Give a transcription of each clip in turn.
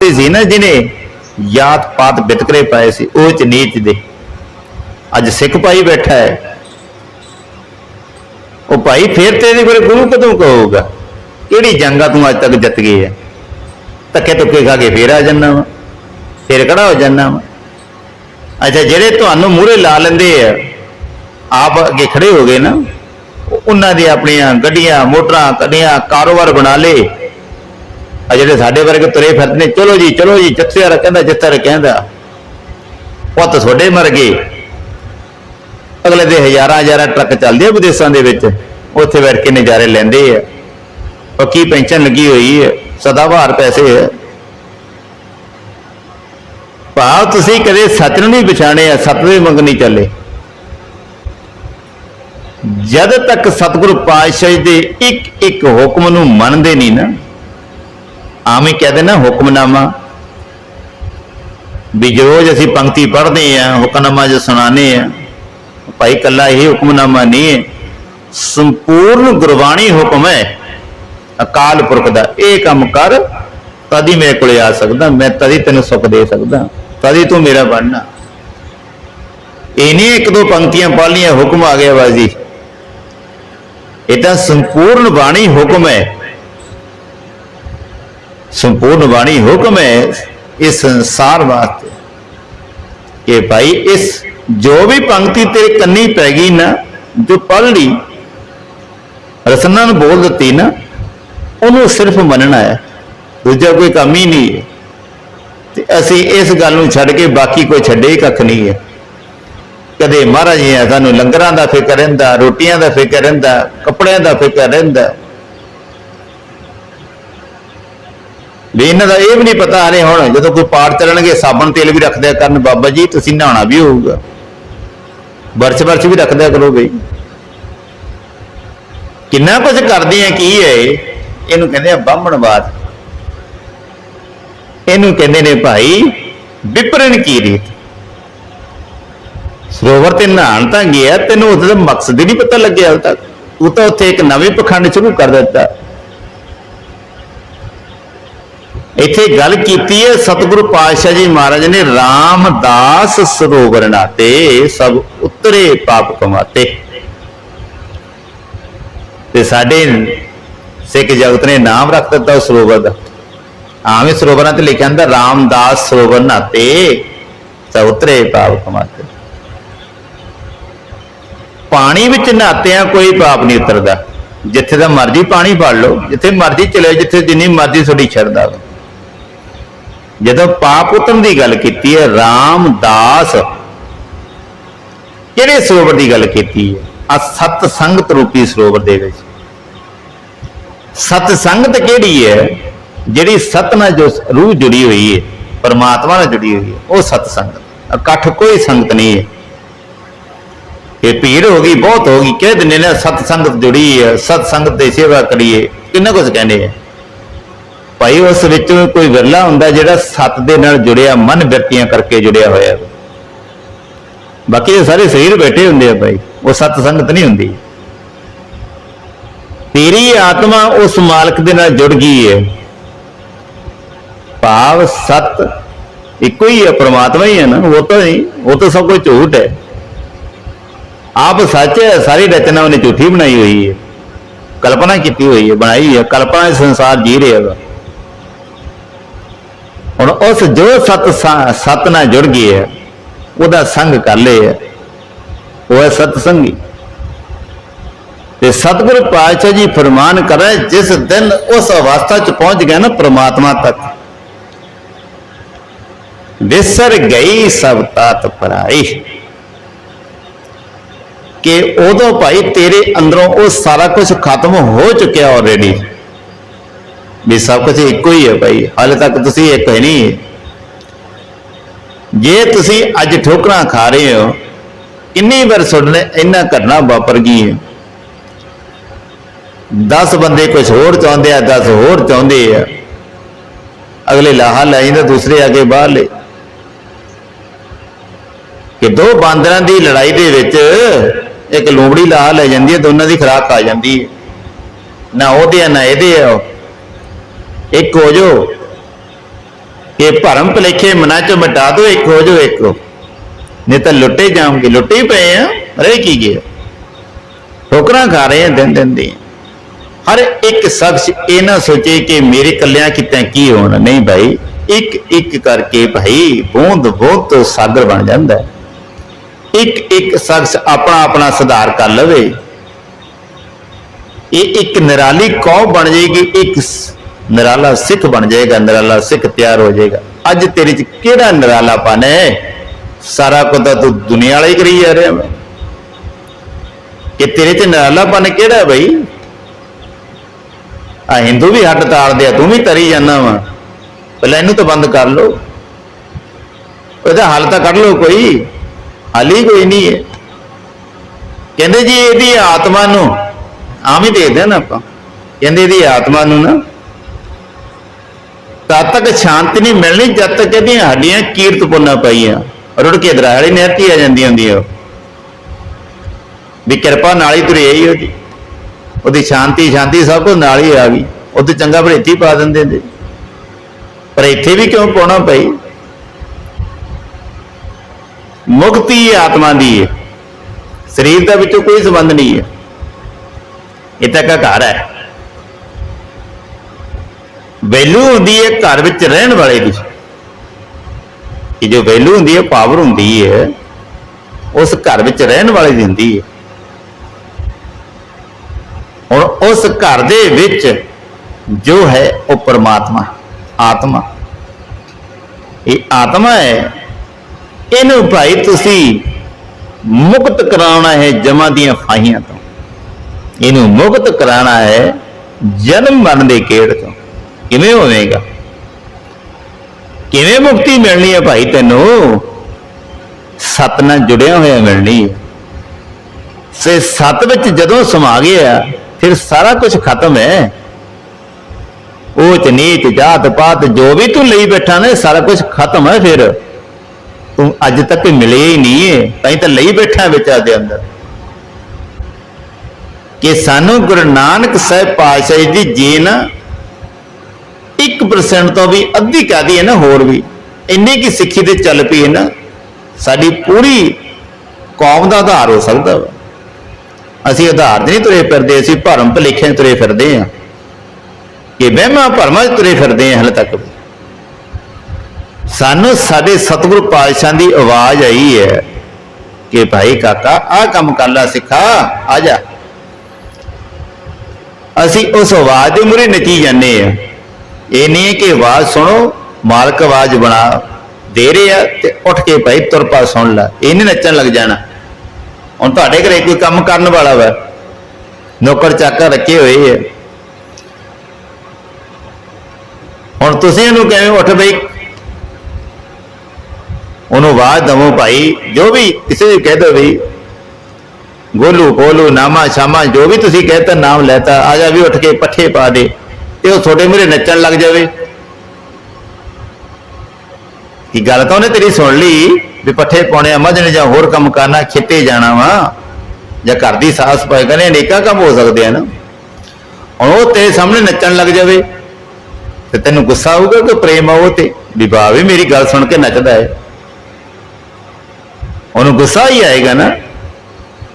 ਤੇ ਸੀ ਨਾ ਜਿਹਨੇ ਜਾਤ ਪਾਤ ਬਿਤਕਰੇ ਪਾਏ ਸੀ, ਉਹ ਚ ਨੀਚ ਦੇ। ਅੱਜ ਸਿੱਖ ਭਾਈ ਬੈਠਾ ਹੈ। ਉਹ ਭਾਈ ਫੇਰ ਤੇਰੇ ਕੋਲ ਗੁਰੂ ਕਦੋਂ ਕਹੂਗਾ? ਕਿਹੜੀ ਜੰਗਾਂ ਤੂੰ ਅੱਜ ਤੱਕ ਜਿੱਤ ਗਈ ਹੈ ਧੱਕੇ ਧੁੱਕੇ ਖਾ ਕੇ ਫੇਰ ਆ ਜੰਨਾ ਵਾ, ਫੇਰ ਖੜਾ ਹੋ ਜੰਨਾ ਵਾ। ਅੱਛਾ, ਜਿਹੜੇ ਤੁਹਾਨੂੰ ਮੂਹਰੇ ਲਾ ਲੈਂਦੇ ਆ, ਆਪ ਅੱਗੇ ਖੜੇ ਹੋ ਗਏ ਨਾ ਉਹਨਾਂ ਦੀ ਆਪਣੀਆਂ ਗੱਡੀਆਂ, ਮੋਟਰਾਂ ਕੱਢੀਆਂ ਕਾਰੋਬਾਰ ਬਣਾ ਲਏ। ਆ ਜਿਹੜੇ ਸਾਡੇ ਵਰਗੇ ਤੁਰੇ ਫਿਰਦੇ ਨੇ, ਚਲੋ ਜੀ ਚਲੋ ਜੀ, ਜਿੱਥੇ ਕਹਿੰਦਾ ਜਿੱਥੇ ਕਹਿੰਦਾ। ਉਹ ਤਾਂ ਤੁਹਾਡੇ ਮਰ ਗਏ ਅਗਲੇ ਦੇ ਹਜ਼ਾਰਾਂ ਹਜ਼ਾਰਾਂ ਟਰੱਕ ਚੱਲਦੇ ਆ ਵਿਦੇਸ਼ਾਂ ਦੇ ਵਿੱਚ। ਉੱਥੇ ਬੈਠ ਕੇ ਨਜ਼ਾਰੇ ਲੈਂਦੇ ਆ। ਪੱਕੀ ਪੈਨਸ਼ਨ ਲੱਗੀ ਹੋਈ ਹੈ ਸਦਾਬਹਾਰ ਪੈਸੇ ਹੈ ਭਾਵ ਤੁਸੀਂ ਕਦੇ ਸੱਚ ਨੂੰ ਨਹੀਂ ਪਛਾਣਿਆ, ਸੱਤ ਦੇ ਮੰਗ ਨਹੀਂ ਚੱਲੇ। ਜਦ ਤੱਕ ਸਤਿਗੁਰੂ ਪਾਤਸ਼ਾਹ ਜੀ ਦੇ ਇੱਕ ਇੱਕ ਹੁਕਮ ਨੂੰ ਮੰਨਦੇ ਨਹੀਂ ਨਾ, ਆਵੇਂ ਕਹਦੇ ਨਾ ਹੁਕਮਨਾਮਾ, ਵੀ ਜੋ ਰੋਜ਼ ਅਸੀਂ ਪੰਕਤੀ ਪੜ੍ਹਦੇ ਆ ਹੁਕਮਨਾਮਾ ਜੋ ਸੁਣਾਉਂਦੇ ਆ ਭਾਈ ਕੱਲਾ ਇਹ ਹੁਕਮਨਾਮਾ ਨਹੀਂ ਹੈ। ਸੰਪੂਰਨ ਗੁਰਬਾਣੀ ਹੁਕਮ ਹੈ। ਅਕਾਲ ਪੁਰਖ ਦਾ ਇਹ ਕੰਮ ਕਰ, ਤਦ ਹੀ ਮੇਰੇ ਕੋਲੇ ਆ ਸਕਦਾ, ਮੈਂ ਤਦ ਹੀ ਤੈਨੂੰ ਸੁੱਖ ਦੇ ਸਕਦਾ, ਤਦ ਹੀ ਤੂੰ ਮੇਰਾ ਬਣਨਾ। ਇਹ ਨਹੀਂ ਇੱਕ ਦੋ ਪੰਕਤੀਆਂ ਪੜ੍ਹ ਲਈਆਂ, ਹੁਕਮ ਆ ਗਿਆ ਬਾਜੀ। ਇਹ ਤਾਂ ਸੰਪੂਰਨ ਬਾਣੀ ਹੁਕਮ ਹੈ। ਸੰਪੂਰਨ ਬਾਣੀ ਹੁਕਮ ਹੈ ਇਸ ਸੰਸਾਰ ਵਾਸਤੇ। ਕਿ ਭਾਈ ਇਸ ਜੋ ਵੀ ਪੰਕਤੀ ਤੇਰੇ ਕੰਨੀ ਪੈ ਗਈ ਨਾ, ਜੋ ਪੜ੍ਹ ਲਈ, ਰਸਨਾ ਨੂੰ ਬੋਲ ਦਿੱਤੀ ਨਾ, ਉਹਨੂੰ ਸਿਰਫ ਮੰਨਣਾ ਹੈ। ਦੂਜਾ ਕੋਈ ਕੰਮ ਹੀ ਨਹੀਂ ਹੈ। ਤੇ ਅਸੀਂ ਇਸ ਗੱਲ ਨੂੰ ਛੱਡ ਕੇ ਬਾਕੀ ਕੋਈ ਛੱਡੇ ਹੀ ਕੱਖ ਨਹੀਂ ਹੈ। ਕਦੇ ਮਹਾਰਾਜ ਜੀ ਆ ਸਾਨੂੰ ਲੰਗਰਾਂ ਦਾ ਫਿਕਰ ਰਹਿੰਦਾ, ਰੋਟੀਆਂ ਦਾ ਫਿਕਰ ਰਹਿੰਦਾ, ਕੱਪੜਿਆਂ ਦਾ ਫਿਕਰ ਰਹਿੰਦਾ। ਵੀ ਇਹਨਾਂ ਦਾ ਇਹ ਵੀ ਨਹੀਂ ਪਤਾ ਹਰੇ ਹੁਣ, ਜਦੋਂ ਕੋਈ ਪਾਠ ਚੱਲਣਗੇ, ਸਾਬਣ ਤੇਲ ਵੀ ਰੱਖਦਿਆ ਕਰਨ, ਬਾਬਾ ਜੀ, ਤੁਸੀਂ ਨਹਾਉਣਾ ਵੀ ਹੋਊਗਾ। ਵਰਛ ਵਰਛ ਵੀ ਰੱਖਦਿਆ ਕਰੋ ਬਈ। ਕਿੰਨਾ ਕੁਝ ਕਰਦੇ ਆ, ਕੀ ਹੈ ਇਹਨੂੰ ਕਹਿੰਦੇ ਆ ਬਾਹਮਣਵਾਦ ਇਹਨੂੰ ਕਹਿੰਦੇ ਨੇ ਭਾਈ, ਵਿਪਰਨ ਕੀ ਰੀਤ? ਸਰੋਵਰ ਤੇ ਨਹਾਣ ਤਾਂ ਗਿਆ, ਤੈਨੂੰ ਉਹਦਾ ਮਕਸਦ ਹੀ ਨਹੀਂ ਪਤਾ ਲੱਗਿਆ ਹਾਲ ਤੱਕ ਤਾਂ ਉੱਥੇ ਇੱਕ ਨਵੇਂ ਪਖੰਡ ਸ਼ੁਰੂ ਕਰ ਦਿੱਤਾ। ਇੱਥੇ ਗੱਲ ਕੀਤੀ ਹੈ, ਸਤਿਗੁਰੂ ਪਾਤਸ਼ਾਹ ਜੀ ਮਹਾਰਾਜ ਨੇ ਰਾਮਦਾਸ ਸਰੋਵਰ ਨਾਤੇ ਸਭ ਉਤਰੇ ਪਾਪ ਕਮਾਤੇ। ਤੇ ਸਾਡੇ ਸਿੱਖ ਜਗਤ ਨੇ ਨਾਮ ਰੱਖ ਦਿੱਤਾ ਉਸ ਸਰੋਵਰ ਦਾ। ਆਵੇਂ ਸਰੋਵਰਾਂ ਤੇ ਲਿਖਿਆ ਹੁੰਦਾ, ਰਾਮਦਾਸ ਸਰੋਵਰ ਨਾਤੇ ਸਭ ਉਤਰੇ ਪਾਪ ਕਮਾਤੇ। ਪਾਣੀ ਵਿੱਚ ਨਹਾਤਿਆਂ ਕੋਈ ਪਾਪ ਨਹੀਂ ਉਤਰਦਾ। ਜਿੱਥੇ ਦਾ ਮਰਜ਼ੀ ਪਾਣੀ ਭਰ ਲਓ, ਜਿੱਥੇ ਮਰਜ਼ੀ ਚਲੇ ਜਿੱਥੇ ਜਿੰਨੀ ਮਰਜ਼ੀ ਤੁਹਾਡੀ ਸ਼ਰਧਾ ਜਦੋਂ ਪਾਪ ਉਤਰਨ ਦੀ ਗੱਲ ਕੀਤੀ ਹੈ, ਰਾਮਦਾਸ ਕਿਹੜੇ ਸਰੋਵਰ ਦੀ ਗੱਲ ਕੀਤੀ ਹੈ? ਆ ਸਤ ਸੰਗਤ ਰੂਪੀ ਸਰੋਵਰ ਦੇ ਵਿੱਚ। ਸਤ ਸੰਗਤ ਕਿਹੜੀ ਹੈ? ਜਿਹੜੀ ਸਤ ਨਾਲ ਜੋ ਰੂਹ ਜੁੜੀ ਹੋਈ ਹੈ, ਪਰਮਾਤਮਾ ਨਾਲ ਜੁੜੀ ਹੋਈ ਹੈ, ਉਹ ਸਤ ਸੰਗਤ। ਇਕੱਠ ਕੋਈ ਸੰਗਤ ਨਹੀਂ ਹੈ। ਇਹ ਭੀੜ ਹੋ ਗਈ, ਬਹੁਤ ਹੋ ਗਈ। ਕਹਿ ਦਿੰਦੇ ਨੇ ਸਤ ਸੰਗਤ ਜੁੜੀ ਹੈ, ਸਤ ਸੰਗਤ ਦੀ ਸੇਵਾ ਕਰੀਏ ਕਿੰਨਾ ਕੁਝ ਕਹਿੰਦੇ ਆ? ਭਾਈ, ਉਸ ਵਿੱਚ ਕੋਈ ਵਿਰਲਾ ਹੁੰਦਾ ਜਿਹੜਾ ਸਤ ਦੇ ਨਾਲ ਜੁੜਿਆ, ਮਨ ਬਿਰਤੀਆਂ ਕਰਕੇ ਜੁੜਿਆ ਹੋਇਆ। ਬਾਕੀ ਇਹ ਸਾਰੇ ਸਰੀਰ ਬੈਠੇ ਹੁੰਦੇ ਆ ਭਾਈ, ਉਹ ਸਤ ਸੰਗਤ ਨਹੀਂ ਹੁੰਦੀ। ਤੇਰੀ ਆਤਮਾ ਉਸ ਮਾਲਕ ਦੇ ਨਾਲ ਜੁੜ ਗਈ ਹੈ। ਭਾਵ ਸਤ ਇੱਕੋ ਹੀ ਹੈ ਪ੍ਰਮਾਤਮਾ ਹੀ ਹੈ ਨਾ, ਉਹ ਤਾਂ ਨਹੀਂ, ਉਹ ਤਾਂ ਸਭ ਕੁਝ ਝੂਠ ਹੈ। ਆਪ ਸੱਚ ਹੈ, ਸਾਰੀ ਰਚਨਾ ਉਹਨੇ ਝੂਠੀ ਬਣਾਈ ਹੋਈ ਹੈ। ਕਲਪਨਾ ਕੀਤੀ ਹੋਈ ਹੈ, ਬਣਾਈ ਹੈ। ਕਲਪਨਾ ਦੇ ਸੰਸਾਰ ਜੀ ਰਿਹਾ ਹੈ ਹੁਣ ਉਸ ਜੋ ਸਤ ਸਤ ਨਾਲ ਜੁੜ ਗਈ ਹੈ, ਉਹਦਾ ਸੰਗ ਕਰ ਲਿਆ ਉਹ ਹੈ ਸਤ ਸੰਗੀ ਤੇ ਸਤਿਗੁਰ ਪਾਤਸ਼ਾਹ ਜੀ ਫਰਮਾਨ ਕਰੇ ਜਿਸ ਦਿਨ ਉਸ ਅਵਸਥਾ ਚ ਪਹੁੰਚ ਗਿਆ ਨਾ ਪ੍ਰਮਾਤਮਾ ਤੱਕ, ਵਿਸਰ ਗਈ ਸਭ ਤਾਤ ਪਰਾਈ। ਕਿ ਉਦੋਂ ਭਾਈ ਤੇਰੇ ਅੰਦਰੋਂ ਉਹ ਸਾਰਾ ਕੁਝ ਖਤਮ ਹੋ ਚੁੱਕਿਆ ਆਲਰੇਡੀ ਵੀ ਸਭ ਕੁਝ ਇੱਕੋ ਹੀ ਹੈ ਭਾਈ, ਹਾਲੇ ਤੱਕ ਤੁਸੀਂ ਇੱਕ ਹੈ ਨਹੀਂ। ਜੇ ਤੁਸੀਂ ਅੱਜ ਠੋਕਰਾਂ ਖਾ ਰਹੇ ਹੋ, ਕਿੰਨੀ ਵਾਰ ਸੁਣਨੇ ਇੰਨਾ ਘਟਨਾ ਵਾਪਰ ਗਈ ਹੈ। 10 ਬੰਦੇ ਕੁਝ ਹੋਰ ਚਾਹੁੰਦੇ ਆ 10 ਹੋਰ ਚਾਹੁੰਦੇ ਆ। ਅਗਲੇ ਲਾਹਾ ਲੈ ਜਾਂਦਾ, ਦੂਸਰੇ ਅੱਗੇ ਬਾਹਰ ਲੈ। ਕਿ ਦੋ ਬਾਂਦਰਾਂ ਦੀ ਲੜਾਈ ਦੇ ਵਿੱਚ ਇੱਕ ਲੋਮੜੀ ਲਾ ਲੈ ਜਾਂਦੀ ਹੈ, ਦੋਨਾਂ ਦੀ ਖਰਾਕ ਆ ਜਾਂਦੀ ਹੈ। ਨਾ ਉਹਦੇ ਆ, ਨਾ ਇਹਦੇ ਆ। ਇੱਕ ਹੋ ਜੋ ਕਿ ਭਰਮ ਭਲੇਖੇ ਮਨਾਂ ਚੋਂ ਮਿਟਾ ਦਿਓ, ਇੱਕ ਹੋ ਜੋ ਇੱਕ ਨਹੀਂ ਤਾਂ ਲੁੱਟੇ ਜਾਓਗੇ। ਲੁੱਟੇ ਹੀ ਪਏ ਆ, ਰਹਿ ਕੀ ਗਿਆ? ਠੋਕਰਾਂ ਖਾ ਰਹੇ ਆ, ਦਿਨ ਦਿਨ ਦੀ। ਹਰ ਇੱਕ ਸ਼ਖਸ ਇਹ ਨਾ ਸੋਚੇ ਕਿ ਮੇਰੇ ਕੱਲਿਆਂ ਕਿਤੇ ਕੀ ਹੋਣਾ। ਨਹੀਂ ਭਾਈ ਇੱਕ ਇੱਕ ਕਰਕੇ ਭਾਈ ਬੂੰਦ ਬੂੰਦ ਤੋਂ ਸਾਗਰ ਬਣ ਜਾਂਦਾ। ਹੈ ਇੱਕ ਇੱਕ ਸ਼ਖਸ ਆਪਣਾ ਆਪਣਾ ਸੁਧਾਰ ਕਰ ਲਵੇ। ਇਹ ਇੱਕ ਨਿਰਾਲੀ ਕੌਮ ਬਣ ਜਾਏਗੀ, ਇੱਕ ਨਿਰਾਲਾ ਸਿੱਖ ਬਣ ਜਾਏਗਾ, ਨਿਰਾਲਾ ਸਿੱਖ ਤਿਆਰ ਹੋ ਜਾਏਗਾ। ਅੱਜ ਤੇਰੇ ਚ ਕਿਹੜਾ ਨਿਰਾਲਾਪਨ ਹੈ? ਸਾਰਾ ਕੁਝ ਤਾਂ ਤੂੰ ਦੁਨੀਆ ਵਾਲਾ ਹੀ ਕਰੀ ਜਾ ਰਿਹਾ ਵਾ। ਕਿ ਤੇਰੇ ਚ ਨਿਰਾਲਾਪਨ ਕਿਹੜਾ ਬਈ? ਆ ਹਿੰਦੂ ਵੀ ਹੱਟ ਤਾੜਦੇ ਆ, ਤੂੰ ਵੀ ਤਰੀ ਜਾਂਦਾ ਵਾ। ਪਹਿਲਾਂ ਇਹਨੂੰ ਤਾਂ ਬੰਦ ਕਰ ਲੋ ਇਹਦਾ ਹੱਲ ਤਾਂ ਕੱਢ ਲੋ ਕੋਈ। ਹੱਲ ਕੋਈ ਨਹੀਂ ਹੈ। ਕਹਿੰਦੇ ਜੀ ਇਹਦੀ ਆਤਮਾ ਨੂੰ ਆਮ ਹੀ ਦੇਖਦੇ ਆ ਨਾ ਆਪਾਂ। ਕਹਿੰਦੇ ਇਹਦੀ ਆਤਮਾ ਨੂੰ ਨਾ, ਤਦ ਤੱਕ ਸ਼ਾਂਤੀ ਨਹੀਂ ਮਿਲਣੀ ਜਦ ਤੱਕ ਇਹਦੀਆਂ ਹੱਡੀਆਂ ਕੀਰਤ ਪੁੰਨਾ ਪਈਆਂ। ਰੁੜ ਕੇ ਦਰਾਹੜੀ ਨਹਿਤੀ ਆ ਜਾਂਦੀ ਹੁੰਦੀ ਆ ਉਹ। ਵੀ ਕਿਰਪਾ ਨਾਲ ਹੀ ਤੁਰੇ ਆਈ ਉਹਦੀ। ਉਹਦੀ ਸ਼ਾਂਤੀ ਸ਼ਾਂਤੀ ਸਭ ਕੁਝ ਨਾਲ ਹੀ ਆ ਗਈ। ਉਹ ਉਹਦੇ ਚੰਗਾ ਭਰੇਤੀ ਪਾ ਦਿੰਦੇ ਨੇ ਪਰ ਇੱਥੇ ਵੀ ਕਿਉਂ ਪਾਉਣਾ ਪਈ? ਮੁਕਤੀ ਆਤਮਾ ਦੀ। ਹੈ ਸਰੀਰ ਦਾ ਵਿੱਚੋਂ ਕੋਈ ਸੰਬੰਧ ਨਹੀਂ ਹੈ। ਇਹ ਤਾਂ ਘਰ ਹੈ। ਵੈਲਿਊ ਹੁੰਦੀ ਹੈ ਘਰ ਵਿੱਚ ਰਹਿਣ ਵਾਲੇ ਦੀ। ਇਹ ਜੋ ਵੈਲਿਊ ਹੁੰਦੀ ਹੈ ਪਾਵਰ ਹੁੰਦੀ ਹੈ, ਉਸ ਘਰ ਵਿੱਚ ਰਹਿਣ ਵਾਲੇ ਦੀ ਹੁੰਦੀ ਹੈ। ਹੁਣ ਉਸ ਘਰ ਦੇ ਵਿੱਚ ਜੋ ਹੈ, ਉਹ ਪਰਮਾਤਮਾ, ਆਤਮਾ। ਇਹ ਆਤਮਾ ਹੈ ਇਹਨੂੰ ਭਾਈ ਤੁਸੀਂ ਮੁਕਤ ਕਰਾਉਣਾ ਹੈ ਜਮਾਂ ਦੀਆਂ ਫਾਹੀਆਂ ਤੋਂ। ਇਹਨੂੰ ਮੁਕਤ ਕਰਾਉਣਾ ਹੈ ਜਨਮ ਮਰਨ ਦੇ ਕੇੜ ਤੋਂ। ਕਿਵੇਂ ਹੋਵੇਗਾ? ਕਿਵੇਂ ਮੁਕਤੀ ਮਿਲਣੀ ਹੈ ਭਾਈ ਤੈਨੂੰ? ਸਤ ਨਾਲ ਜੁੜਿਆ ਹੋਇਆ ਮਿਲਣੀ ਹੈ। ਸੇ ਸਤ ਵਿੱਚ ਜਦੋਂ ਸਮਾ ਗਿਆ, ਫਿਰ ਸਾਰਾ ਕੁਝ ਖਤਮ ਹੈ। ਊਚ ਨੀਚ ਜਾਤ ਪਾਤ ਜੋ ਵੀ ਤੂੰ ਲਈ ਬੈਠਾ ਨੇ, ਸਾਰਾ ਕੁਝ ਖਤਮ ਹੈ ਫਿਰ। ਤੂੰ ਅੱਜ ਤੱਕ ਮਿਲੇ ਹੀ ਨਹੀਂ ਹੈ ਤਾਂ ਹੀ ਤਾਂ ਲਈ ਬੈਠਾ ਵਿਚਾਰ ਦੇ ਅੰਦਰ। ਕਿ ਸਾਨੂੰ ਗੁਰੂ ਨਾਨਕ ਸਾਹਿਬ ਪਾਤਸ਼ਾਹ ਜੀ ਦੀ ਜੀਨ ਨਾ 1% ਤੋਂ ਵੀ ਅੱਧੀ ਕਾਦੀ ਹੈ ਨਾ, ਹੋਰ ਵੀ। ਇੰਨੀ ਕੀ ਸਿੱਖੀ ਤੇ ਚੱਲ ਪਈ ਹੈ ਨਾ, ਸਾਡੀ ਪੂਰੀ ਕੌਮ ਦਾ ਆਧਾਰ ਹੋ ਸਕਦਾ ਵਾ। ਅਸੀਂ ਆਧਾਰ 'ਤੇ ਨਹੀਂ ਤੁਰੇ ਫਿਰਦੇ, ਅਸੀਂ ਭਰਮ ਭਲੇਖੇ 'ਚ ਤੁਰੇ ਫਿਰਦੇ ਆ ਕਿ ਵਹਿਮਾਂ ਭਰਮਾਂ 'ਚ ਤੁਰੇ ਫਿਰਦੇ ਆ ਹਲੇ ਤੱਕ। ਵੀ। ਸਾਨੂੰ ਸਾਡੇ ਸਤਿਗੁਰੂ ਪਾਤਸ਼ਾਹ ਦੀ ਆਵਾਜ਼ ਆਈ ਹੈ ਕਿ ਭਾਈ ਕਾਕਾ, ਆਹ ਕੰਮ ਕਰ ਲੈ ਸਿੱਖਾ, ਆ ਜਾ। ਅਸੀਂ ਉਸ ਆਵਾਜ਼ ਦੇ ਮੁਰੇ ਨੱਚੀ ਜਾਂਦੇ ਆ ਇਹ ਨਹੀਂ ਕਿ ਆਵਾਜ਼ ਸੁਣੋ, ਮਾਲਕ ਆਵਾਜ਼ ਬਣਾ ਦੇ ਰਹੇ ਆ ਤੇ ਉੱਠ ਕੇ ਭਾਈ ਤੁਰ ਪਾ ਸੁਣ ਲੈ। ਇਹ ਨਹੀਂ ਨੱਚਣ ਲੱਗ ਜਾਣਾ। ਹੁਣ ਤੁਹਾਡੇ ਘਰੇ ਕੋਈ ਕੰਮ ਕਰਨ ਵਾਲਾ ਵਾ? ਨੌਕਰ ਚਾਕਰ ਰੱਖੇ ਹੋਏ ਆ। ਹੁਣ ਤੁਸੀਂ ਇਹਨੂੰ ਕਿਵੇਂ ਉੱਠ ਬਈ? ਉਹਨੂੰ ਆਵਾਜ਼ ਦਵੋ ਭਾਈ, ਜੋ ਵੀ ਕਿਸੇ ਨੂੰ ਕਹਿ ਦੋ ਵੀ, ਗੋਲੂ ਗੋਲੂ ਨਾਮਾ, ਸ਼ਾਮਾ, ਜੋ ਵੀ ਤੁਸੀਂ ਕਹਤਾ ਨਾਮ ਲੈਤਾ, ਆ ਜਾ ਵੀ ਉੱਠ ਕੇ ਪੱਠੇ ਪਾ ਦੇ, ਤੇ ਉਹ ਤੁਹਾਡੇ ਮੂਹਰੇ ਨੱਚਣ ਲੱਗ ਜਾਵੇ। ਕੀ ਗੱਲ ਤਾਂ ਉਹਨੇ ਤੇਰੀ ਸੁਣ ਲਈ ਵੀ ਪੱਠੇ ਪਾਉਣੇ ਆ ਮੱਝਣੇ ਜਾਂ ਹੋਰ ਕੰਮ ਕਰਨਾ, ਖੇਤੇ ਜਾਣਾ ਵਾ, ਜਾਂ ਘਰ ਦੀ ਸਾਫ਼ ਸਫ਼ਾਈ ਕਰਨੇ, ਅਨੇਕਾਂ ਕੰਮ ਹੋ ਸਕਦੇ ਆ ਨਾ। ਹੁਣ ਉਹ ਤੇਰੇ ਸਾਹਮਣੇ ਨੱਚਣ ਲੱਗ ਜਾਵੇ, ਤੇ ਤੈਨੂੰ ਗੁੱਸਾ ਆਊਗਾ ਕਿ ਪ੍ਰੇਮ ਆਊ ਤੇ। ਵੀ ਵਾਹ ਵੀ ਮੇਰੀ ਗੱਲ ਸੁਣ ਕੇ ਨੱਚਦਾ ਹੈ। ਉਹਨੂੰ ਗੁੱਸਾ ਹੀ ਆਏਗਾ ਨਾ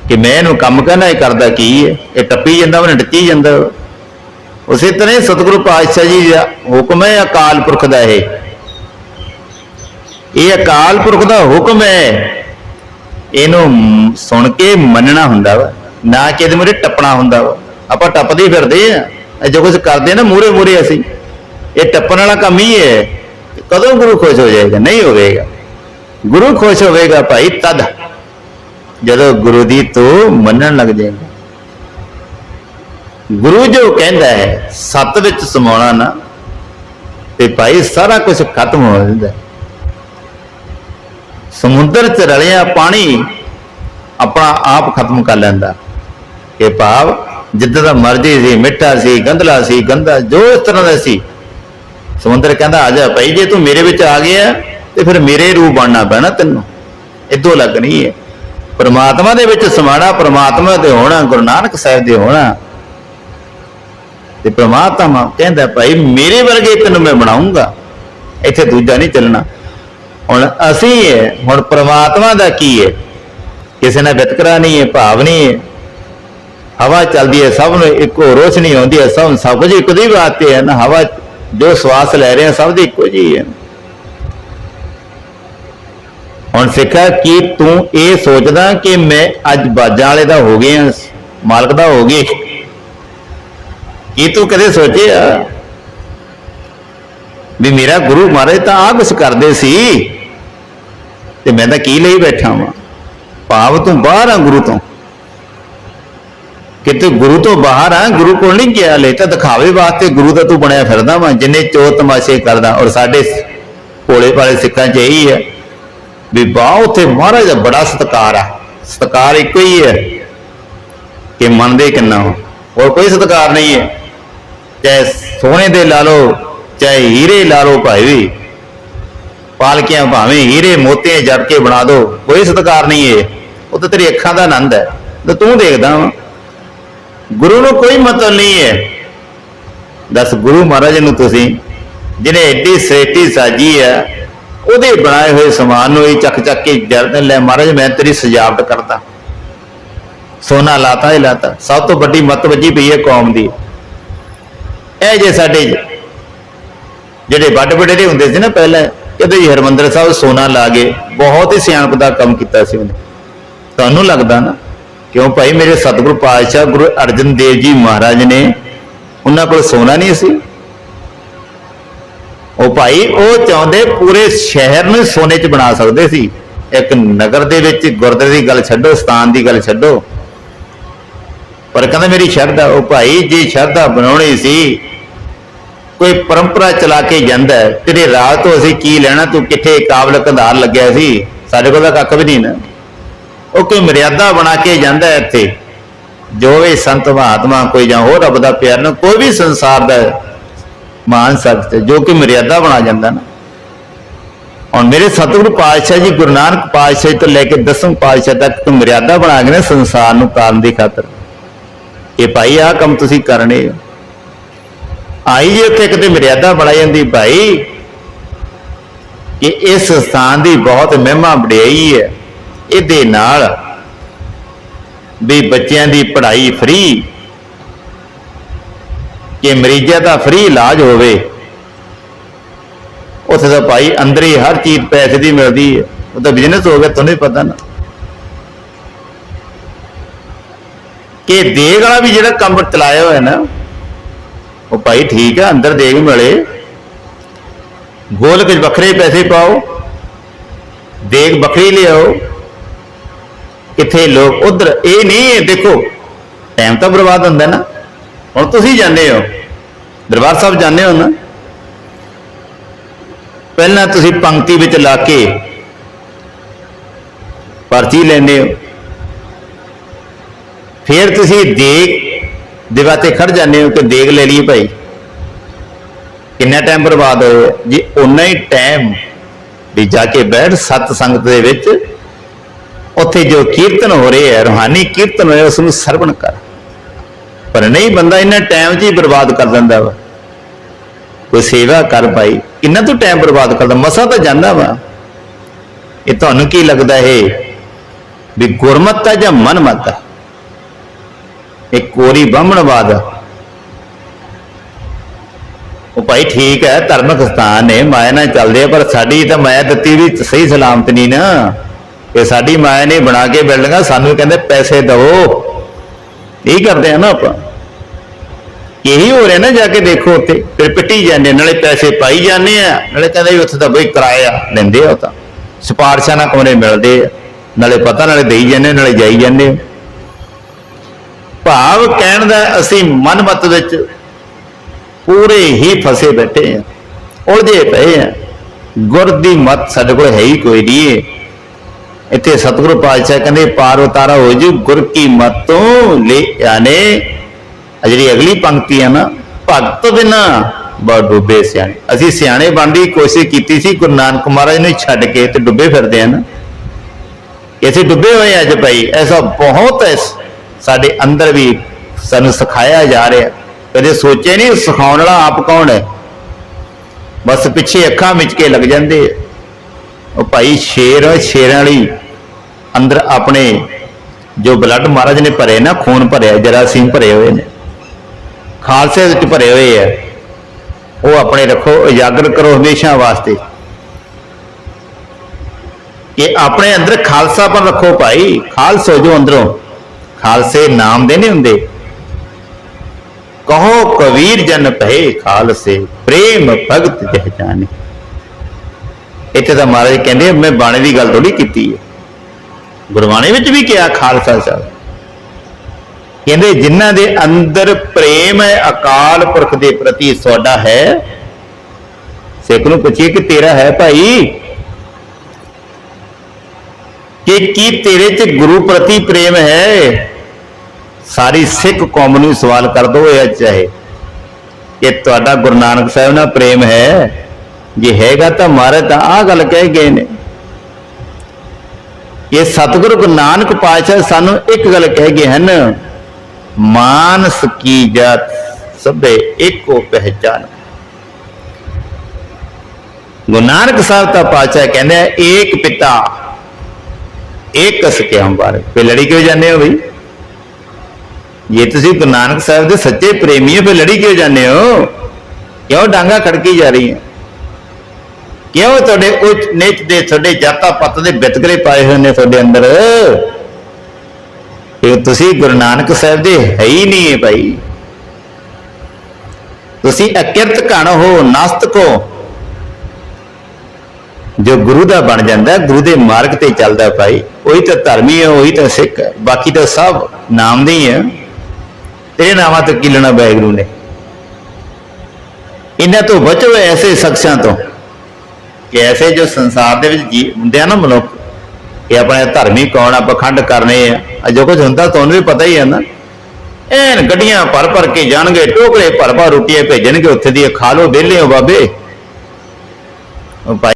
ਕਿ ਮੈਂ ਇਹਨੂੰ ਕੰਮ ਕਰਨਾ ਇਹ ਕਰਦਾ ਕੀ ਹੈ? ਇਹ ਟੱਪੀ ਜਾਂਦਾ, ਉਹਨੇ ਡੱਕੀ ਜਾਂਦਾ। ਵਾ। ਉਸੇ ਤਰ੍ਹਾਂ ਹੀ ਸਤਿਗੁਰੂ ਪਾਤਸ਼ਾਹ ਜੀ ਦਾ ਹੁਕਮ ਹੈ, ਅਕਾਲ ਪੁਰਖ ਦਾ ਇਹ। ਇਹ ਅਕਾਲ ਪੁਰਖ ਦਾ ਹੁਕਮ ਹੈ, ਇਹਨੂੰ ਸੁਣ ਕੇ ਮੰਨਣਾ ਹੁੰਦਾ ਵਾ, ਨਾ ਕਿ ਇਹਦੇ ਮੂਹਰੇ ਟੱਪਣਾ ਹੁੰਦਾ ਵਾ। ਆਪਾਂ ਟੱਪਦੇ ਫਿਰਦੇ ਆ ਜੋ ਕੁਝ ਕਰਦੇ ਆ ਨਾ ਮੂਹਰੇ ਮੂਹਰੇ ਅਸੀਂ, ਇਹ ਟੱਪਣ ਵਾਲਾ ਕੰਮ ਹੀ ਹੈ। ਕਦੋਂ ਗੁਰੂ ਖੁਸ਼ ਹੋ ਜਾਏਗਾ? ਨਹੀਂ ਹੋਵੇਗਾ। ਗੁਰੂ ਖੁਸ਼ ਹੋਵੇਗਾ ਭਾਈ ਤਦ। ਜਦੋਂ ਗੁਰੂ ਦੀ ਤੂੰ ਮੰਨਣ ਲੱਗ ਜਾਏਗਾ। ਗੁਰੂ ਜੋ ਕਹਿੰਦਾ ਹੈ, ਸੱਤ ਵਿੱਚ ਸਮਾਉਣਾ ਨਾ, ਤੇ ਭਾਈ ਸਾਰਾ ਕੁਝ ਖਤਮ ਹੋ ਜਾਂਦਾ ਸਮੁੰਦਰ ਚ ਰਲਿਆ ਪਾਣੀ ਆਪਣਾ ਆਪ ਖਤਮ ਕਰ ਲੈਂਦਾ। ਕਿ ਭਾਵ ਜਿੱਦਾਂ ਦਾ ਮਰਜ਼ੀ ਸੀ, ਮਿੱਠਾ ਸੀ, ਗੰਧਲਾ ਸੀ ਗੰਦਾ ਜੋ ਇਸ ਤਰ੍ਹਾਂ ਦਾ ਸੀ। ਸਮੁੰਦਰ ਕਹਿੰਦਾ, ਆ ਜਾ ਭਾਈ, ਜੇ ਤੂੰ ਮੇਰੇ ਵਿੱਚ ਆ ਗਿਆ ਤੇ ਫਿਰ ਮੇਰੇ ਰੂਪ ਬਣਨਾ ਪੈਣਾ ਤੈਨੂੰ। ਇਦੋਂ ਨਹੀਂ ਹੈ। ਪਰਮਾਤਮਾ ਦੇ ਵਿੱਚ ਸਮਾਣਾ ਪਰਮਾਤਮਾ ਦੇ ਹੋਣਾ, ਗੁਰੂ ਨਾਨਕ ਸਾਹਿਬ ਦੇ ਹੋਣਾ। ਤੇ ਪਰਮਾਤਮਾ ਕਹਿੰਦਾ ਭਾਈ, ਮੇਰੇ ਵਰਗੇ ਤੈਨੂੰ ਮੈਂ ਬਣਾਉਂਗਾ। ਇੱਥੇ ਦੂਜਾ ਨਹੀਂ ਚੱਲਣਾ। ਹੁਣ ਅਸੀਂ ਹੈ ਹੁਣ ਪ੍ਰਮਾਤਮਾ ਦਾ ਕੀ ਹੈ? ਕਿਸੇ ਨਾਲ ਵਿਤਕਰਾ ਨਹੀਂ ਹੈ, ਭਾਵ ਨਹੀਂ ਹੈ। ਹਵਾ ਚੱਲਦੀ ਹੈ, ਸਭ ਨੂੰ ਇੱਕੋ ਰੋਸ਼ਨੀ ਆਉਂਦੀ ਹੈ, ਸਭ ਸਭ ਕੁਝ ਇੱਕੋ ਦੀ ਬਾਤ ਹੈ ਨਾ। ਹਵਾ ਜੋ ਸਵਾਸ ਲੈ ਰਹੇ ਆ ਸਭ ਦੀ ਇੱਕੋ ਜੀ ਹੈ। ਹੁਣ ਸਿੱਖਾ ਕਿ ਤੂੰ ਇਹ ਸੋਚਦਾ ਕਿ ਮੈਂ ਅੱਜ ਬਾਜਾਂ ਵਾਲੇ ਦਾ ਹੋ ਗਿਆ, ਮਾਲਕ ਦਾ ਹੋ ਗਏ ਇਹ ਤੂੰ ਕਦੇ ਸੋਚਿਆ ਵੀ ਮੇਰਾ ਗੁਰੂ ਮਹਾਰਾਜ ਤਾਂ ਆ ਕੁਛ ਕਰਦੇ ਸੀ ਤੇ ਮੈਂ ਤਾਂ ਕੀ ਲਈ ਬੈਠਾ ਵਾਂ? ਭਾਵ ਤੂੰ ਬਾਹਰ ਆ ਗੁਰੂ ਤੋਂ। ਕਿਤੇ ਗੁਰੂ ਤੋਂ ਬਾਹਰ ਆ, ਗੁਰੂ ਕੋਲ ਨਹੀਂ ਗਿਆ ਲੈ ਤਾਂ ਦਿਖਾਵੇ ਵਾਸਤੇ ਗੁਰੂ ਦਾ ਤੂੰ ਬਣਿਆ ਫਿਰਦਾ ਵਾਂ, ਜਿੰਨੇ ਚੋਰ ਤਮਾਸ਼ੇ ਕਰਦਾ, ਔਰ ਸਾਡੇ ਭੋਲੇ ਵਾਲੇ ਸਿੱਖਾਂ 'ਚ ਇਹੀ ਹੈ ਵੀ ਵਾਹ, ਉੱਥੇ ਮਹਾਰਾਜ ਦਾ ਬੜਾ ਸਤਿਕਾਰ ਆ। ਸਤਿਕਾਰ ਇੱਕੋ ਹੀ ਹੈ ਕਿ ਮੰਨਦੇ ਕਿੰਨਾ ਹੋਰ ਕੋਈ ਸਤਿਕਾਰ ਨਹੀਂ ਹੈ। ਚਾਹੇ ਸੋਨੇ ਦੇ ਲਾ ਲਓ, ਚਾਹੇ ਹੀਰੇ ਲਾ ਲਓ ਭਾਈ ਵੀ। ਪਾਲਕੀਆਂ ਭਾਵੇਂ ਹੀਰੇ ਮੋਤੀਆਂ ਜੜ ਕੇ ਬਣਾ ਦਿਓ ਕੋਈ ਸਤਿਕਾਰ ਨਹੀਂ ਹੈ। ਉਹ ਤਾਂ ਤੇਰੀ ਅੱਖਾਂ ਦਾ ਆਨੰਦ ਹੈ। ਤੇ ਤੂੰ ਦੇਖਦਾ ਵਾ। ਗੁਰੂ ਨੂੰ ਕੋਈ ਮਤਲਬ ਨਹੀਂ ਹੈ। ਦੱਸ ਗੁਰੂ ਮਹਾਰਾਜ ਨੂੰ ਤੁਸੀਂ, ਜਿਹਨੇ ਐਡੀ ਸ੍ਰੇਟੀ ਸਾਜੀ ਹੈ ਉਹਦੇ ਬਣਾਏ ਹੋਏ ਸਮਾਨ ਨੂੰ ਹੀ ਚੱਕ ਚੱਕ ਕੇ ਜਰਦ ਲੈ, ਮਹਾਰਾਜ, ਮੈਂ ਤੇਰੀ ਸਜਾਵਟ ਕਰਦਾ। ਸੋਨਾ ਲਾਤਾ ਹੀ ਲਾਤਾ। ਸਭ ਤੋਂ ਵੱਡੀ ਮੱਤ ਵੱਜੀ ਪਈ ਹੈ ਕੌਮ ਦੀ। ਇਹ ਜੇ ਸਾਡੇ ਜਿਹੜੇ ਵੱਡ ਵੱਡੇ ਦੇ ਹੁੰਦੇ ਸੀ ਨਾ ਪਹਿਲਾਂ, ਇਹਦੇ ਜੀ ਹਰਮੰਦਰ ਸਾਹਿਬ ਸੋਨਾ ਲਾ ਗਏ ਬਹੁਤ ਹੀ ਸਿਆਣਪ ਦਾ ਕੰਮ ਕੀਤਾ ਸੀ ਉਹਨੇ। ਤੁਹਾਨੂੰ ਲੱਗਦਾ ਨਾ? ਕਿਉਂ ਭਾਈ, ਮੇਰੇ ਸਤਿਗੁਰੂ ਪਾਤਸ਼ਾਹ ਗੁਰੂ ਅਰਜਨ ਦੇਵ ਜੀ ਮਹਾਰਾਜ ਨੇ ਉਹਨਾਂ ਕੋਲ ਸੋਨਾ ਨਹੀਂ ਸੀ? ਉਹ ਭਾਈ, ਉਹ ਚਾਹੁੰਦੇ ਪੂਰੇ ਸ਼ਹਿਰ ਨੂੰ ਸੋਨੇ 'ਚ ਬਣਾ ਸਕਦੇ ਸੀ। ਇੱਕ ਨਗਰ ਦੇ ਵਿੱਚ ਗੁਰਦੁਆਰੇ ਦੀ ਗੱਲ ਛੱਡੋ, ਸਥਾਨ ਦੀ ਗੱਲ ਛੱਡੋ। ਪਰ ਕਹਿੰਦਾ ਮੇਰੀ ਸ਼ਰਧਾ, ਉਹ ਭਾਈ, ਜੇ ਸ਼ਰਧਾ ਬਣਾਉਣੀ ਸੀ, ਕੋਈ ਪਰੰਪਰਾ ਚਲਾ ਕੇ ਜਾਂਦਾ, ਤੇਰੇ ਰਾਹ ਤੋਂ ਅਸੀਂ ਕੀ ਲੈਣਾ, ਤੂੰ ਕਿੱਥੇ ਕਾਬਲ ਕੰਧਾਰ ਲੱਗਿਆ ਸੀ? ਸਾਡੇ ਕੋਲ ਤਾਂ ਕੱਖ ਵੀ ਨਹੀਂ ਨਾ। ਉਹ ਕੋਈ ਮਰਿਆਦਾ ਬਣਾ ਕੇ ਜਾਂਦਾ ਇੱਥੇ। ਜੋ ਵੀ ਸੰਤ ਮਹਾਤਮਾ, ਕੋਈ ਜਾਂ ਹੋਰ ਰੱਬ ਦਾ ਪਿਆਰ ਨਾ ਕੋਈ ਵੀ ਸੰਸਾਰ ਦਾ ਮਾਨ ਸਕਤ ਜੋ ਕਿ ਮਰਿਆਦਾ ਬਣਾ ਜਾਂਦਾ ਨਾ। ਹੁਣ ਮੇਰੇ ਸਤਿਗੁਰੂ ਪਾਤਸ਼ਾਹ ਜੀ, ਗੁਰੂ ਨਾਨਕ ਪਾਤਸ਼ਾਹ ਜੀ ਤੋਂ ਲੈ ਕੇ ਦਸਮ ਪਾਤਸ਼ਾਹ ਤੱਕ ਕੋਈ ਮਰਿਆਦਾ ਬਣਾ ਕੇ ਨਾ ਸੰਸਾਰ ਨੂੰ ਕਾਰਨ ਦੀ ਖਾਤਰ। ਇਹ ਭਾਈ, ਆਹ ਕੰਮ ਤੁਸੀਂ ਕਰਨੇ ਹੋ। ਆਈ ਜੇ ਉੱਥੇ ਕਿਤੇ ਮਰਿਆਦਾ ਬਣਾਈ ਜਾਂਦੀ ਭਾਈ, ਕਿ ਇਸ ਸਥਾਨ ਦੀ ਬਹੁਤ ਮਹਿਮਾ ਵਡਿਆਈ ਹੈ। ਇਹਦੇ ਨਾਲ ਵੀ ਬੱਚਿਆਂ ਦੀ ਪੜ੍ਹਾਈ ਫ੍ਰੀ ਕਿ ਮਰੀਜ਼ਾਂ ਦਾ ਫ੍ਰੀ ਇਲਾਜ ਹੋਵੇ। ਉੱਥੇ ਤਾਂ ਭਾਈ ਅੰਦਰ ਹੀ ਹਰ ਚੀਜ਼ ਪੈਸੇ ਦੀ ਮਿਲਦੀ ਹੈ। ਉਹ ਤਾਂ ਬਿਜ਼ਨਸ ਹੋ ਗਿਆ, ਤੁਹਾਨੂੰ ਹੀ ਪਤਾ ਨਾ। ਕਿ ਦੇਗ ਵਾਲਾ ਵੀ ਜਿਹੜਾ ਕੰਮ ਚਲਾਇਆ ਹੋਇਆ ਨਾ, ਉਹ ਭਾਈ ਠੀਕ ਹੈ, ਅੰਦਰ ਦੇਗ ਮਿਲੇ। ਗੋਲ ਕੁਝ ਵੱਖਰੇ ਪੈਸੇ ਪਾਓ, ਦੇਗ ਵੱਖਰੀ ਲਿਆਓ। ਕਿੱਥੇ ਲੋਕ ਉਧਰ, ਇਹ ਨਹੀਂ ਦੇਖੋ ਟਾਈਮ ਤਾਂ ਬਰਬਾਦ ਹੁੰਦਾ ਨਾ। ਹੁਣ ਤੁਸੀਂ ਜਾਂਦੇ ਹੋ। ਦਰਬਾਰ ਸਾਹਿਬ ਜਾਂਦੇ ਹੋ ਨਾ? ਪਹਿਲਾਂ ਤੁਸੀਂ ਪੰਕਤੀ ਵਿੱਚ ਲਾ ਕੇ ਪਰਚੀ ਲੈਂਦੇ ਹੋ। ਫਿਰ ਤੁਸੀਂ ਦੇਗ ਦੇ ਵਾਤੇ ਖੜ ਜਾਂਦੇ ਹੋ ਕਿ ਦੇਖ ਲੈ ਲਈਏ ਭਾਈ। ਕਿੰਨਾ ਟਾਈਮ ਬਰਬਾਦ ਹੋਇਆ? ਜੀ ਉਨਾ ਹੀ ਟਾਈਮ ਵੀ ਜਾ ਕੇ ਬੈਠ ਸਤ ਸੰਗਤ ਦੇ ਵਿੱਚ, ਉੱਥੇ ਜੋ ਕੀਰਤਨ ਹੋ ਰਿਹਾ ਹੈ ਰੂਹਾਨੀ ਕੀਰਤਨ ਹੋਇਆ ਉਸ ਨੂੰ ਸਰਵਣ ਕਰ। ਪਰ ਨਹੀਂ, ਬੰਦਾ ਇਹਨਾਂ ਟਾਈਮ 'ਚ ਹੀ ਬਰਬਾਦ ਕਰ ਦਿੰਦਾ ਵਾ। ਕੋਈ ਸੇਵਾ ਕਰ ਭਾਈ ਇਹਨਾਂ ਤੋਂ ਟਾਈਮ ਬਰਬਾਦ ਕਰਦਾ, ਮਸਾ ਤਾਂ ਜਾਂਦਾ ਵਾ। ਇਹ ਤੁਹਾਨੂੰ ਕੀ ਲੱਗਦਾ ਇਹ? ਵੀ ਗੁਰਮਤ ਹੈ ਜਾਂ ਮਨਮਤ ਹੈ ਇਹ ਕੋਰੀ ਬ੍ਰਾਹਮਣਵਾਦ ਉਹ ਭਾਈ ਠੀਕ ਹੈ, ਧਰਮਕ ਸਥਾਨ ਨੇ, ਮਾਇਆ ਨਾਲ ਚੱਲਦੇ ਆ, ਪਰ ਸਾਡੀ ਤਾਂ ਮਾਇਆ ਦਿੱਤੀ ਵੀ ਸਹੀ ਸਲਾਮਤ ਨਹੀਂ ਨਾ। ਇਹ ਸਾਡੀ ਮਾਇਆ ਨੇ ਬਣਾ ਕੇ ਬਿਲਡਿੰਗਾਂ, ਸਾਨੂੰ ਕਹਿੰਦੇ ਪੈਸੇ ਦਿਓ ਇਹ ਕਰਦੇ ਆ ਨਾ ਆਪਾਂ। ਇਹੀ ਹੋ ਰਿਹਾ ਨਾ ਜਾ ਕੇ ਦੇਖੋ ਉੱਥੇ, ਫਿਰ ਪਿੱਟੀ ਜਾਂਦੇ ਨਾਲੇ ਪੈਸੇ ਪਾਈ ਜਾਂਦੇ ਆ, ਨਾਲੇ ਕਹਿੰਦੇ ਵੀ ਉੱਥੇ ਤਾਂ ਬਈ ਕਿਰਾਇਆ ਲੈਂਦੇ ਆ ਤਾਂ। ਸਿਫਾਰਸ਼ਾਂ ਨਾਲ ਕਮਰੇ ਮਿਲਦੇ ਆ, ਨਾਲੇ ਪਤਾ ਨਾਲੇ ਦੇਈ ਜਾਂਦੇ ਨਾਲੇ ਜਾਈ ਜਾਂਦੇ ਭਾਵ ਕਹਿਣ ਦਾ ਅਸੀਂ ਮਨਮਤ ਵਿੱਚ ਪੂਰੇ ਹੀ ਫਸੇ ਬੈਠੇ ਆ, ਉਲਝੇ ਪਏ ਆ। ਗੁਰ ਦੀ ਮਤ ਸਾਡੇ ਕੋਲ ਹੈ ਹੀ ਕੋਈ ਨਹੀਂ ਇੱਥੇ ਸਤਿਗੁਰੂ ਪਾਤਸ਼ਾਹ ਕਹਿੰਦੇ, ਪਾਰ ਉਤਾਰਾ ਹੋ ਜੂ, ਗੁਰ ਕੀ ਮਤੋਂ ਲੈ ਆਨੇ ਜਿਹੜੀ ਅਗਲੀ ਪੰਕਤੀ ਆ ਨਾ, ਭਗਤ ਬਿਨਾ ਬਾ ਡੁੱਬੇ ਸਿਆਣੇ। ਅਸੀਂ ਸਿਆਣੇ ਬਣਨ ਦੀ ਕੋਸ਼ਿਸ਼ ਕੀਤੀ ਸੀ, ਗੁਰੂ ਨਾਨਕ ਮਹਾਰਾਜ ਨੂੰ ਛੱਡ ਕੇ ਤੇ ਡੁੱਬੇ ਫਿਰਦੇ ਆ ਨਾ। ਇਸੇ ਡੁੱਬੇ ਹੋਏ ਆ ਅੱਜ ਭਾਈ, ਐਸਾ ਬਹੁਤ ਹੈ ਸਾਡੇ ਅੰਦਰ ਵੀ ਸਾਨੂੰ ਸਿਖਾਇਆ ਜਾ ਰਿਹਾ। ਕਦੇ ਸੋਚਿਆ ਨਹੀਂ ਸਿਖਾਉਣ ਵਾਲਾ ਆਪ ਕੌਣ ਹੈ? ਬਸ ਪਿੱਛੇ ਅੱਖਾਂ ਵਿੱਚ ਕੇ ਲੱਗ ਜਾਂਦੇ ਆ। ਉਹ ਭਾਈ ਸ਼ੇਰ ਸ਼ੇਰਾਂ ਲਈ ਅੰਦਰ ਆਪਣੇ ਜੋ ਬਲੱਡ ਮਹਾਰਾਜ ਨੇ ਭਰੇ ਨਾ, ਖੂਨ ਭਰਿਆ, ਜਰਾਸੀਮ ਭਰੇ ਹੋਏ ਨੇ। ਖਾਲਸੇ ਵਿੱਚ ਭਰੇ ਹੋਏ ਆ। ਉਹ ਆਪਣੇ ਰੱਖੋ ਉਜਾਗਰ ਕਰੋ ਹਮੇਸ਼ਾ ਵਾਸਤੇ। ਇਹ ਆਪਣੇ ਅੰਦਰ ਖਾਲਸਾ ਪਰ ਰੱਖੋ ਭਾਈ। ਖਾਲਸ ਹੋ ਜੋ ਅੰਦਰੋਂ। ਖਾਲਸੇ ਨਾਮ ਦੇ ਨਹੀਂ ਹੁੰਦੇ। ਕਹੋ ਕਬੀਰ ਜਨ ਭਏ ਖਾਲਸੇ, ਪ੍ਰੇਮ ਭਗਤ ਜਹ ਜਾਣੇ। ਇੱਥੇ ਤਾਂ ਮਹਾਰਾਜ ਕਹਿੰਦੇ ਮੈਂ ਬਾਣੀ ਦੀ ਗੱਲ ਥੋੜੀ ਕੀਤੀ ਹੈ। ਗੁਰਬਾਣੀ ਵਿੱਚ ਵੀ ਕਿਹਾ ਖਾਲਸਾ ਸਾਹਿਬ। ਕਹਿੰਦੇ ਜਿਨ੍ਹਾਂ ਦੇ ਅੰਦਰ ਪ੍ਰੇਮ ਹੈ, ਅਕਾਲ ਪੁਰਖ ਦੇ ਪ੍ਰਤੀ ਤੁਹਾਡਾ ਹੈ। ਸਿੱਖ ਨੂੰ ਪੁੱਛੀਏ ਕਿ ਤੇਰਾ ਹੈ ਭਾਈ? ਕਿ ਕੀ ਤੇਰੇ 'ਚ ਗੁਰੂ ਪ੍ਰਤੀ ਪ੍ਰੇਮ ਹੈ? ਸਾਰੀ ਸਿੱਖ ਕੌਮ ਨੂੰ ਸਵਾਲ ਕਰ ਦੋ, ਇਹ ਚਾਹੇ। ਕਿ ਤੁਹਾਡਾ ਗੁਰੂ ਨਾਨਕ ਸਾਹਿਬ ਨਾਲ ਪ੍ਰੇਮ ਹੈ? ਜੇ ਹੈਗਾ ਤਾਂ ਮਹਾਰਾਜ ਤਾਂ ਆਹ ਗੱਲ ਕਹਿ ਗਏ ਨੇ। ਇਹ ਸਤਿਗੁਰੂ ਗੁਰੂ ਨਾਨਕ ਪਾਤਸ਼ਾਹ ਸਾਨੂੰ ਇੱਕ ਗੱਲ ਕਹਿ ਗਏ ਹਨ। ਮਾਨਸ ਕੀ ਜਾਤ ਸਭੇ ਇੱਕੋ ਪਹਿਚਾਨ। ਗੁਰੂ ਨਾਨਕ ਸਾਹਿਬ ਤਾਂ ਪਾਤਸ਼ਾਹ ਕਹਿੰਦੇ ਏਕ ਪਿਤਾ ਏਕ ਸਕਿਆ ਬਾਰੇ ਫੇ ਲੜੀ ਕਿਉਂ ਜਾਂਦੇ ਹੋ ਬਈ? ਜੇ ਤੁਸੀਂ ਗੁਰੂ ਨਾਨਕ ਸਾਹਿਬ ਦੇ ਸੱਚੇ ਪ੍ਰੇਮੀ ਹੋ ਫੇ ਲੜੀ ਕਿਉਂ ਜਾਂਦੇ ਹੋ? ਕਿਉਂ ਡਾਂਗਾ ਖੜਕੀ ਜਾ ਰਹੀ ਹੈ? ਕਿਉਂ ਤੁਹਾਡੇ ਉੱਚ ਨੀਚ ਦੇ, ਤੁਹਾਡੇ ਜਾਤਾ ਪੱਤ ਦੇ ਵਿਤਕਰੇ ਪਾਏ ਹੋਏ ਨੇ ਤੁਹਾਡੇ ਅੰਦਰ? ਇਹ ਤੁਸੀਂ ਗੁਰੂ ਨਾਨਕ ਸਾਹਿਬ ਦੇ ਹੈ ਹੀ ਨਹੀਂ ਹੈ ਭਾਈ। ਤੁਸੀਂ ਅਕਿਰਤ ਘਣ ਹੋ ਨਾਸਤਕ ਹੋ ਜੋ ਗੁਰੂ ਦਾ ਬਣ ਜਾਂਦਾ ਗੁਰੂ ਦੇ ਮਾਰਗ ਤੇ ਚੱਲਦਾ ਭਾਈ। ਉਹੀ ਤਾਂ ਧਰਮੀ ਹੈ, ਉਹੀ ਤਾਂ ਸਿੱਖ ਹੈ। ਬਾਕੀ ਤਾਂ ਸਭ ਨਾਮ ਦੇ ਹੀ ਹੈ। ਤੇਰੇ ਨਾਮਾਂ ਤੋਂ ਕੀ ਲੈਣਾ ਵਾਹਿਗੁਰੂ ਨੇ? ਇਹਨਾਂ ਤੋਂ ਬਚੋ ਐਸੇ ਸ਼ਖਸਾਂ ਤੋਂ ਕਿ ਐਸੇ ਜੋ ਸੰਸਾਰ ਦੇ ਵਿੱਚ ਜੀ, ਹੁੰਦੇ ਆ ਨਾ ਮਨੁੱਖ ਇਹ ਆਪਣੇ ਧਰਮੀ ਕੌਣ ਆ ਪਖੰਡ ਕਰਨੇ ਆ। ਜੋ ਕੁਝ ਹੁੰਦਾ ਤੁਹਾਨੂੰ ਵੀ ਪਤਾ ਹੀ ਹੈ ਨਾ। ਐਨ ਗੱਡੀਆਂ ਭਰ ਭਰ ਕੇ ਜਾਣਗੇ, ਟੋਕਰੇ ਭਰ ਭਰ ਰੋਟੀਆਂ ਭੇਜਣਗੇ ਉੱਥੇ ਦੀ ਖਾ ਲੋ ਵਿਹਲੇ ਹੋ ਬਾਬੇ। ਉਹ ਭਾਈ